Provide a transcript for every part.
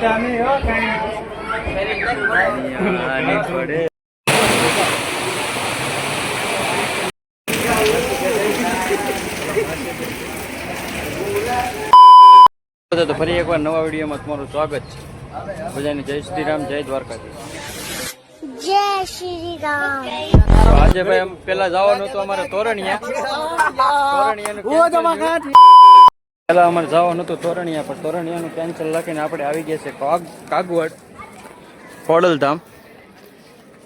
પડે તો ફરી એકવાર નવા વિડીયોમાં તમારું સ્વાગત છે. બધાને જય શ્રી રામ જય દ્વારકાધીશ. જય શ્રી રામ. આજે ભાઈ એમ પેલા જવાનું હતું અમારે તોરણિયા. તોરણિયાનું પેલા અમારે જવાનું હતું તોરણિયા પણ તોરણિયાનું કેન્સલ લખીને આપણે આવી ગયા છે કાગ કાગવડ ખોડલધામ.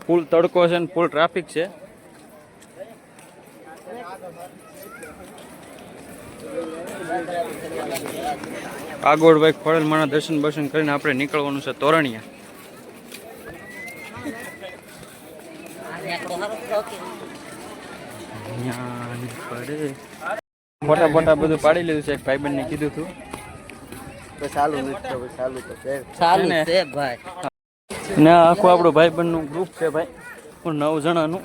ફૂલ તડકો છે ને ફૂલ ટ્રાફિક છે. કાગવડ ભાઈ ખોડલમાના દર્શન બર્શન કરીને આપણે નીકળવાનું છે તોરણિયા. પડે મોટા મોટા બધું પાડી લીધું છે. એક ભાઈબંધ ને કીધું ચાલુ નથી તો ચાલુ તો છે. ચાલુ છે ભાઈ. ને આખું આપણું ભાઈબંધનું ગ્રુપ છે ભાઈ. હું નવ જણાનું.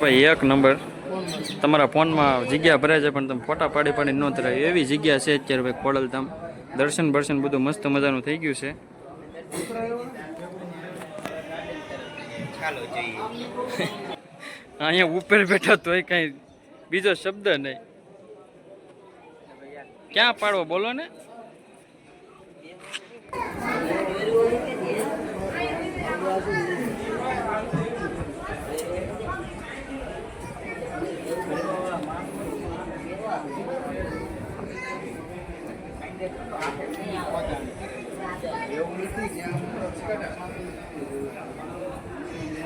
ભાઈ, એક નંબર. તમારા ફોનમાં જગ્યા ભરાય છે, પણ તમે ફોટા પાડી પાડી ન ધરાય એવી જગ્યા છે અત્યારે ભાઈ, ખોડલધામ. દર્શન બર્શન બધું મસ્ત મજાનું થઈ ગયું છે. અહીંયા ઉપર બેઠા તોય કઈ બીજો શબ્દ નહીં. ક્યાં પાડવો બોલો ને.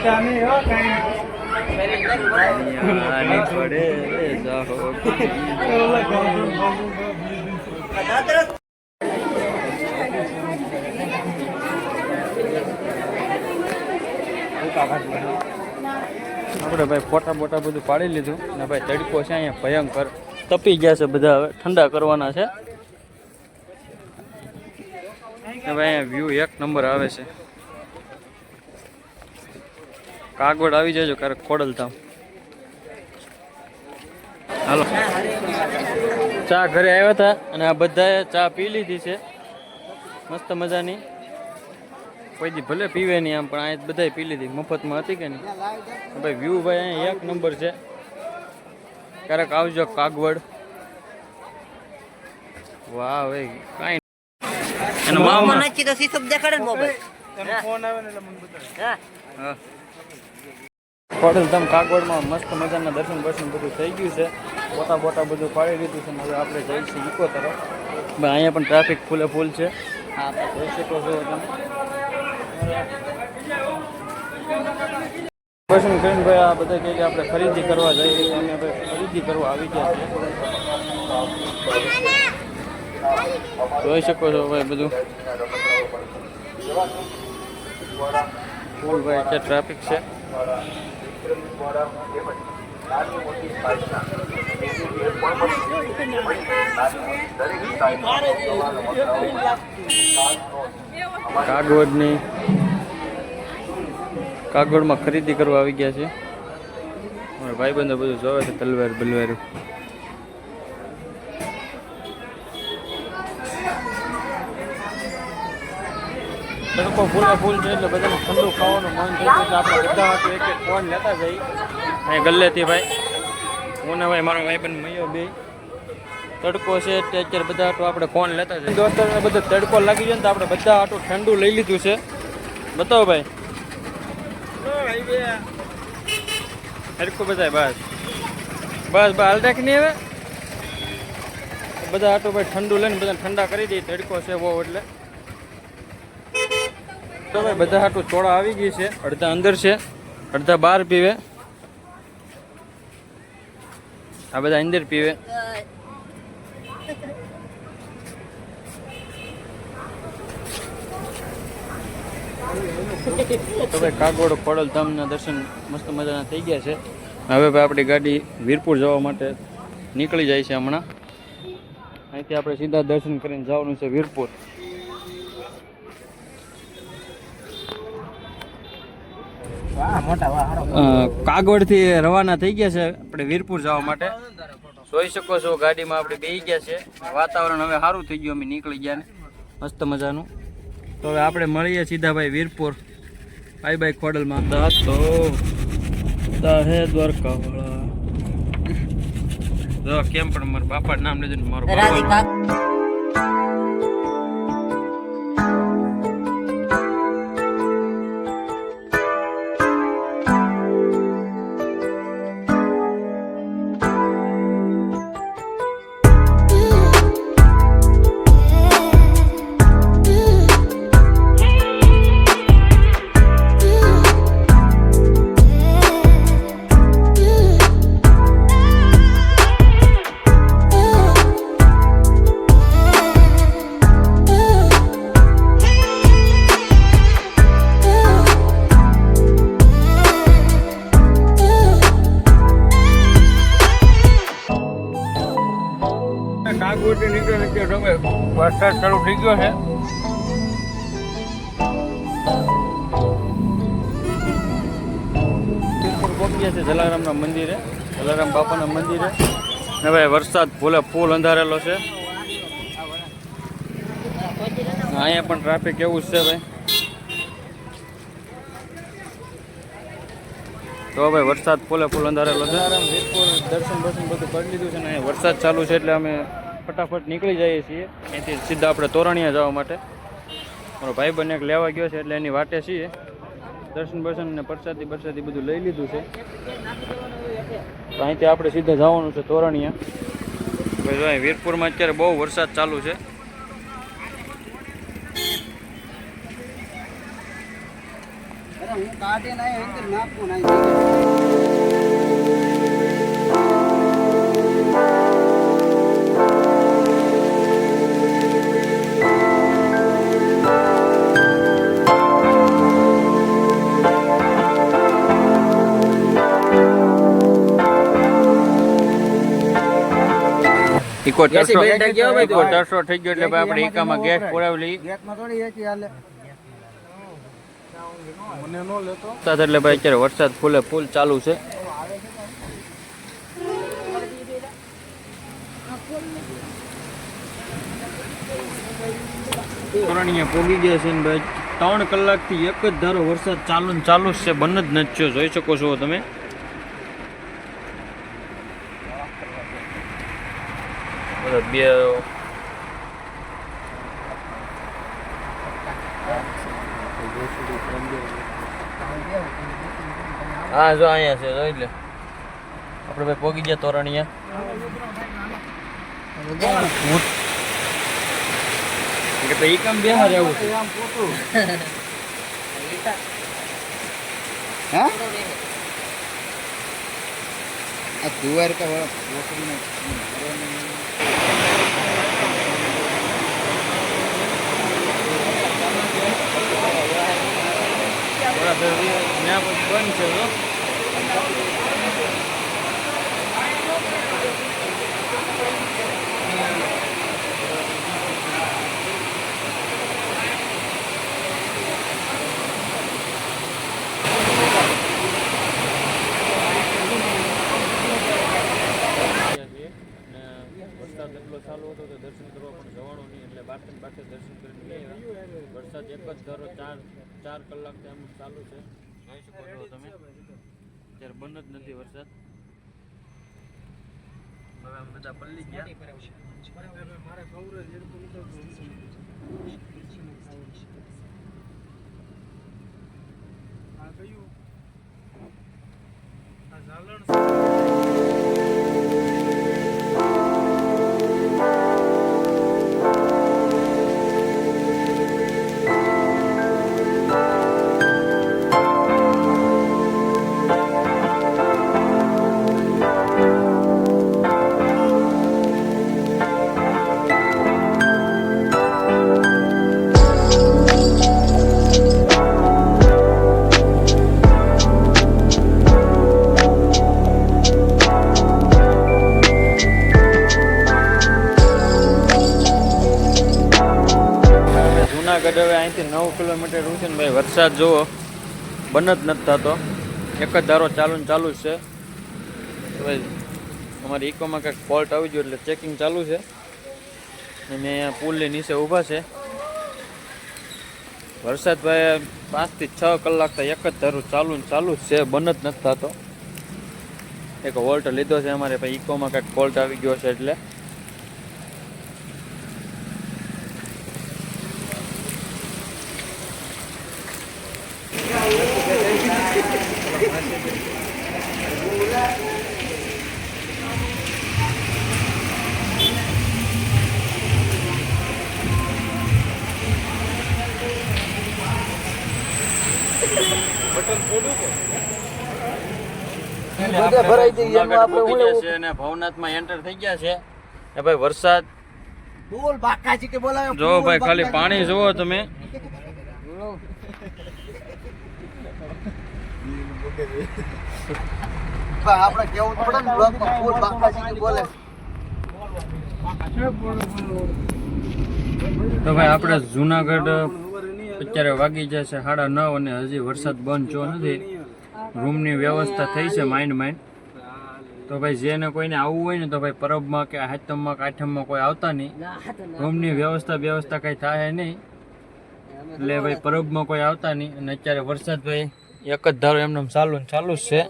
બેટા નહીં હો, કાંઈ. પડે જાહો આપણે ભાઈ ફોટા બોટા બધું પાડી લીધું ને ભાઈ તડકો છે અહીંયા ભયંકર. તપી ગયા છે બધા હવે, ઠંડા કરવાના છે. ભાઈ અહીંયા વ્યૂ એક નંબર આવે છે. કાગવડ આવી જજો ક્યારેક ખોડલધામ હાલો. ચા ઘરે આવ્યા હતા અને આ બધાએ ચા પી લીધી છે. મસ્ત મજાની. કોઈ દી ભલે પીવે નહીં આમ પણ અહીંયા બધાએ પી લીધી. મફતમાં હતી કે નહીં? ભાઈ વ્યૂ ભાઈ અહીંયા એક નંબર છે. ક્યારેક આવજો કાગવડ. વાહ ભાઈ કાંઈ એનો મામા નાચી તો સીસબ દેખાડે ને મોબાઈલ. ફોન આવે ને એટલે મને બતાવે. હા. ખોડલધામ કાગવડમાં મસ્ત મજાના દર્શન બર્શન બધું થઈ ગયું છે. બોટા બોટા બધું પાડી દીધું છે હવે આપણે જઈએ છીએ ઇકો તરફ. અહીંયા પણ ટ્રાફિક ફૂલે ફૂલ છે. હા જોઈ શકો છો તમે. દર્શન કરીને ભાઈ આ બધા કહે કે આપણે ખરીદી કરવા જઈએ અમે ભાઈ ખરીદી કરવા આવી ગયા છીએ. જોઈ શકો છો ભાઈ બધું. ફૂલ ભાઈ છે ટ્રાફિક છે. કાગવડની કાગવડમાં ખરીદી કરવા આવી ગયા છે. ભાઈબંધો બધું જોવે છે તલવાર બલવાર. તડકો ફૂલે ફૂલ છે એટલે બધાને ઠંડુ ખાવાનું મન થઈ ગયું એટલે આપણે બધા હતું એક એક ફોન લેતા જઈ અહીં ગલ્લેથી ભાઈ. હું ને ભાઈ, મારો ભાઈ પણ મયો બે. તડકો છે તે અત્યારે બધા હાટુ આપણે ફોન લેતા જઈએ. દોસ્તોને બધા તડકો લાગી જાય ને તો આપણે બધા આટલું ઠંડુ લઈ લીધું છે. બતાવો ભાઈ. તડકો બધા બસ. બસ બસ, હાલ રાખ નહીં હવે? બધા હાટુ ભાઈ ઠંડુ લઈને બધા ઠંડા કરી દઈએ. તડકો છે બહુ એટલે. તો ભાઈ, બધા હાટુ ચોળા આવી ગઈ છે. અડધા અંદર છે, અડધા બહાર પીવે. આ બધા અંદર પીવે. તો ભાઈ કાગવડ પડલ ધામના દર્શન મસ્ત મજાના થઈ ગયા છે. હવે ભાઈ, આપણી ગાડી વીરપુર જવા માટે નીકળી જાય છે હમણાં. અહીંથી આપણે સીધા દર્શન કરીને જવાનું છે વીરપુર. કાગવડથી રવાના થઈ ગયા છે આપણે વીરપુર જવા માટે. જોઈ શકો છો ગાડીમાં આપણે બેસી ગયા છે. વાતાવરણ હવે સારું થઈ ગયું, અમે નીકળી ગયા ને. મસ્ત મજાનું. તો હવે આપણે મળીએ સીધા ભાઈ વીરપુર. બાય બાય ખોડલમાં. દાહે દ્વારકા વાળા. જો, કેમ પણ મારા બાપા નામ લીધું મારો ગયો છે જલારામના મંદિરે. જલારામ બાપાના મંદિરે. ને ભાઈ વરસાદ ફૂલે ફૂલ અંધારેલો છે. અહીંયા પણ ટ્રાફિક એવું જ છે ભાઈ. તો ભાઈ વરસાદ ફૂલે ફૂલ અંધારેલો છે. દર્શન દર્શન બધું કરી લીધું છે ને વરસાદ ચાલુ છે એટલે અમે ફટાફટ નીકળી જઈએ છીએ. અહીંથી સીધા આપણે તોરણીયા જવા માટે. મારો ભાઈ બંને લેવા ગયો છે, એટલે એની વાટે છીએ. દર્શન બર્શન ને પરસાદી બરસાદી બધું લઈ લીધું છે. અહીંથી આપણે સીધા જવાનું છે તોરણીયા. વીરપુરમાં અત્યારે બહુ વરસાદ ચાલુ છે. હું આવ્યો નાખું નાખી થઈ ગયો એટલે આપણે એકામાં ગેસ પુરાવી લેતો. વરસાદ એટલે ભાઈ અત્યારે વરસાદ ફૂલે ફૂલ ચાલુ છે. તોરણીયા પોગી ગયા છે ને ભાઈ. ત્રણ કલાકથી એક જ ધારો વરસાદ ચાલુ ને ચાલુ જ છે. બંને જ નચ્યો જોઈ શકો છો તમે. બધા હા જો અહીંયા છે જોઈ લે. આપણે ભાઈ પોગી ગયા તોરણિયા. કે તો કામ બે માં રહેવું છે. હા? આ તુવાર કા નોકરીનો થોડા ફેર ત્યાં પછી બંધ છે જો વરસાદ ચાલુ હતો કે દર્શન કરવા પણ જવાનું નહીં, એટલે બાર બાર દર્શન કરીને વરસાદ એક જ ધારો ચાર ચાર કલાકથી આમ ચાલુ છે. જોઈ શકો છો તમે. અત્યારે બંધ જ નથી વરસાદ. હવે બધા પલ્લી ગયા. મારે ખબર વરસાદ જુઓ બંધ જ નથી થતો. એક જ ધારો ચાલુ ને ચાલુ જ છે. અમારી ઇકોમાં કંઈક ફોલ્ટ આવી ગયો એટલે ચેકિંગ ચાલુ છે. અને અહીંયા પુલની નીચે ઊભા છે. વરસાદ ભાઈ પાંચથી છ કલાક તો એક જ ધારું ચાલુ ને ચાલુ જ છે બંધ જ નથી થતો. એક વોલ્ટ લીધો છે અમારે ભાઈ ઇકોમાં કંઈક ફોલ્ટ આવી ગયો છે એટલે બધે ભરાઈ જઈએ એમાં આપણે જુનાગઢ હું પહોંચી ગયા લેવું? છે અને ભવનાથમાં એન્ટર થઈ ગયા છે. ને ભાઈ વરસાદ બોલ બાકાજી કે બોલાવે જો ભાઈ ખાલી પાણી જુઓ તમે. તો ભાઈ, આપણે જુનાગઢ અત્યારે વાગી જાય છે સાડા નવ અને હજી વરસાદ બંધ જો નથી. રૂમની વ્યવસ્થા થઈ છે માઇન્ડ માઇન્ડ તો ભાઈ, જેને કોઈને આવવું હોય ને, તો ભાઈ, પરબમાં કે હાથમમાં કે આઠમમાં કોઈ આવતા નહીં. રૂમની વ્યવસ્થા વ્યવસ્થા કંઈ થાય નહીં. એટલે ભાઈ, પરબમાં કોઈ આવતા નહીં. અને અત્યારે વરસાદ ભાઈ એક જ ધારો એમને ચાલુ ને ચાલુ જ છે.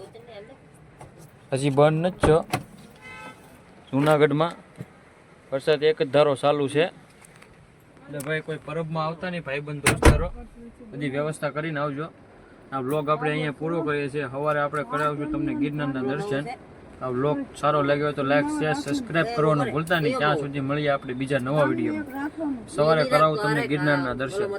હજી બંધ નથી છો જુનાગઢમાં વરસાદ એક જ ધારો ચાલુ છે. એટલે ભાઈ કોઈ પરબમાં આવતા નહીં, ભાઈબંધ દોસ્તારો બધી વ્યવસ્થા કરીને આવજો. આ બ્લોગ આપણે અહીંયા પૂરો કરીએ છીએ. સવારે આપણે કરાવશું તમને ગિરનારના દર્શન. આ બ્લોગ સારો લાગ્યો તો લાઈક શેર સબસ્ક્રાઇબ કરવાનું ભૂલતા નહીં. ત્યાં સુધી મળીએ આપણે બીજા નવા વીડિયો સવારે કરાવું તમને ગિરનારના દર્શન.